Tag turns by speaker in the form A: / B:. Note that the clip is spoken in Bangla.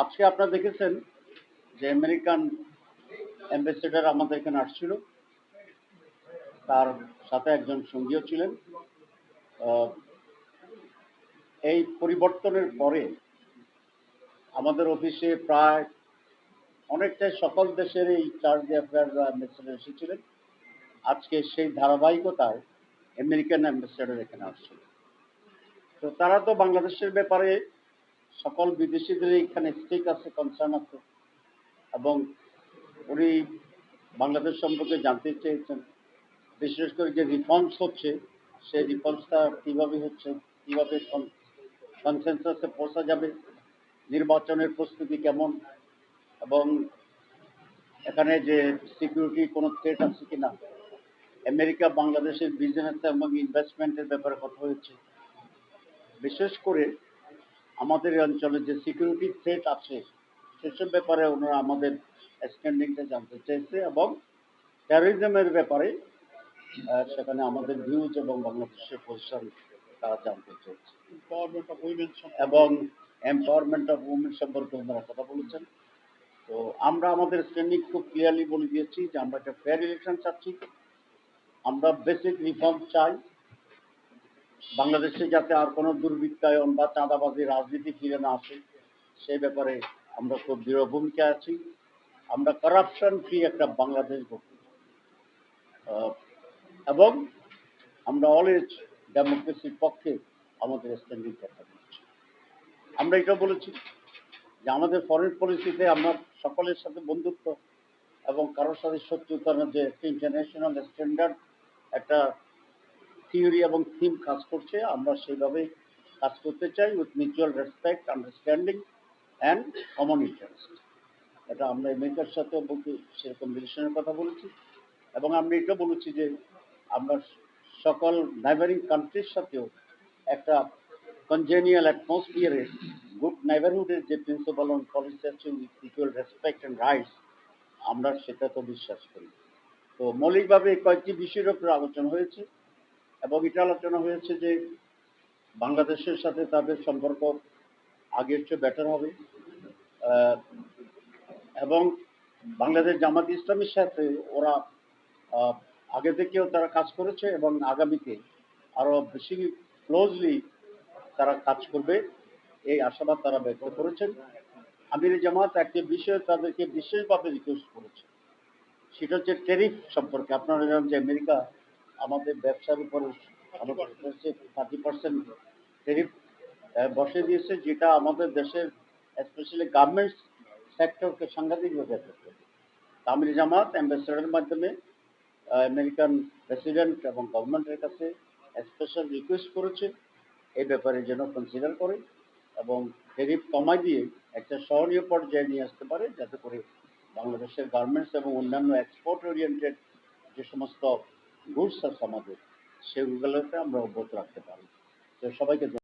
A: আজকে আপনারা দেখেছেন যে আমেরিকান অ্যাম্বাসেডার আমাদের এখানে আসছিল। তার সাথে একজন সঙ্গীও ছিলেন। এই পরিবর্তনের পরে আমাদের অফিসে প্রায় অনেকটাই সকল দেশের এই চার্জ অ্যাফেয়ার অ্যাম্বাসেডার এসেছিলেন। আজকে সেই ধারাবাহিকতায় আমেরিকান অ্যাম্বাসেডার এখানে আসছিল তো তারা তো বাংলাদেশের ব্যাপারে সকল বিদেশিদের এখানে স্টেক আছে কনসার্ন আছে। এবং উনি বাংলাদেশ সম্পর্কে জানতে চেয়েছেন। বিশেষ করে যে রিফর্মস হচ্ছে, সেই রিফর্মসটা কীভাবে হচ্ছে, কীভাবে কনসেনসাসে পৌঁছা যাবে, নির্বাচনের প্রস্তুতি কেমন, এবং এখানে যে সিকিউরিটি কোনো থ্রেট আছে কিনা, আমেরিকা, বাংলাদেশের বিজনেস এবং ইনভেস্টমেন্টের ব্যাপারে কথা হয়েছে। বিশেষ করে আমাদের অঞ্চলে যে সিকিউরিটি থ্রেট আছে সেসব ব্যাপারে ওনারা আমাদের স্ট্যান্ডিংটা জানতে চেয়েছে এবং টেরোরিজমের ব্যাপারে সেখানে আমাদের ভিউজ এবং বাংলাদেশের পজিশন তারা জানতে চেয়েছে। এবং এম্পাওয়ারমেন্ট অফ উমেন সম্পর্কে ওনারা কথা বলেছেন। তো আমরা আমাদের স্ট্যান্ডিং খুব ক্লিয়ারলি বলে দিয়েছি যে আমরা একটা ফেয়ার ইলেকশন চাচ্ছি। আমরা বেসিক রিফর্ম চাই। বাংলাদেশে যাতে আর কোনো দুর্বৃত্তায়ন বা চাঁদাবাজি রাজনীতি ফিরে না আসে সেই ব্যাপারে আমরা খুব দৃঢ় ভূমিকা আছি। আমরা করাপশন ফ্রি একটা বাংলাদেশ আহ, এবং আমরা অলওয়েজ ডেমোক্রেসির পক্ষে আমাদের স্ট্যান্ডিং কথা বলছি আমরা এটা বলেছি যে আমাদের ফরেন পলিসিতে আমরা সকলের সাথে বন্ধুত্ব এবং কারোর সাথে শত্রুতা যে একটা ইন্টারন্যাশনাল স্ট্যান্ডার্ড একটা থিওরি এবং থিম কাজ করছে, আমরা সেইভাবে কাজ করতে চাই with mutual respect understanding and common interest এটা আমরা আমেরিকার সাথে সেরকম রিলেশনের কথা বলেছি। এবং আমরা এটা বলেছি যে আমরা সকল নাইবারিং কান্ট্রির সাথেও একটা কনজেনিয়াল অ্যাটমসফিয়ারে গুড নাইবারহুডের যে প্রিন্সিপাল অন পলিসি আছে with equal respect and rights আমরা সেটা তো বিশ্বাস করি। তো মৌলিকভাবে কয়েকটি বিষয়ের উপর আলোচনা হয়েছে। এবং এটা আলোচনা হয়েছে যে বাংলাদেশের সাথে তাদের সম্পর্ক আগের চেয়ে বেটার হবে। এবং বাংলাদেশ জামাত ইসলামের সাথে ওরা আগে থেকেও তারা কাজ করেছে এবং আগামীতে আরও বেশি ক্লোজলি তারা কাজ করবে। এই আশাবাদ তারা ব্যক্ত করেছেন। আমির জামাত একটি বিষয়ে তাদেরকে বিশেষভাবে রিকোয়েস্ট করেছে। সেটা হচ্ছে টেরিফ সম্পর্কে। আপনারা জানেন যে আমেরিকা আমাদের ব্যবসার উপরে থার্টি পার্সেন্ট টেরিফ বসে দিয়েছে, যেটা আমাদের দেশের স্পেশালি গার্মেন্টস সেক্টরকে সাংঘাতিকভাবে এফেক্ট করবে তা জামাত অ্যাম্বাসেডারের মাধ্যমে আমেরিকান প্রেসিডেন্ট এবং গভর্নমেন্টের কাছে স্পেশাল রিকোয়েস্ট করেছে, এই ব্যাপারে যেন কনসিডার করে এবং টেরিফ কমাই দিয়ে একটা সহনীয় পর্যায়ে নিয়ে আসতে পারে, যাতে করে বাংলাদেশের গার্মেন্টস এবং অন্যান্য এক্সপোর্ট ওরিয়েন্টেড যে সমস্ত গুডস আছে আমাদের সেগুলোতে আমরা অব্যাহত রাখতে পারি। তো সবাইকে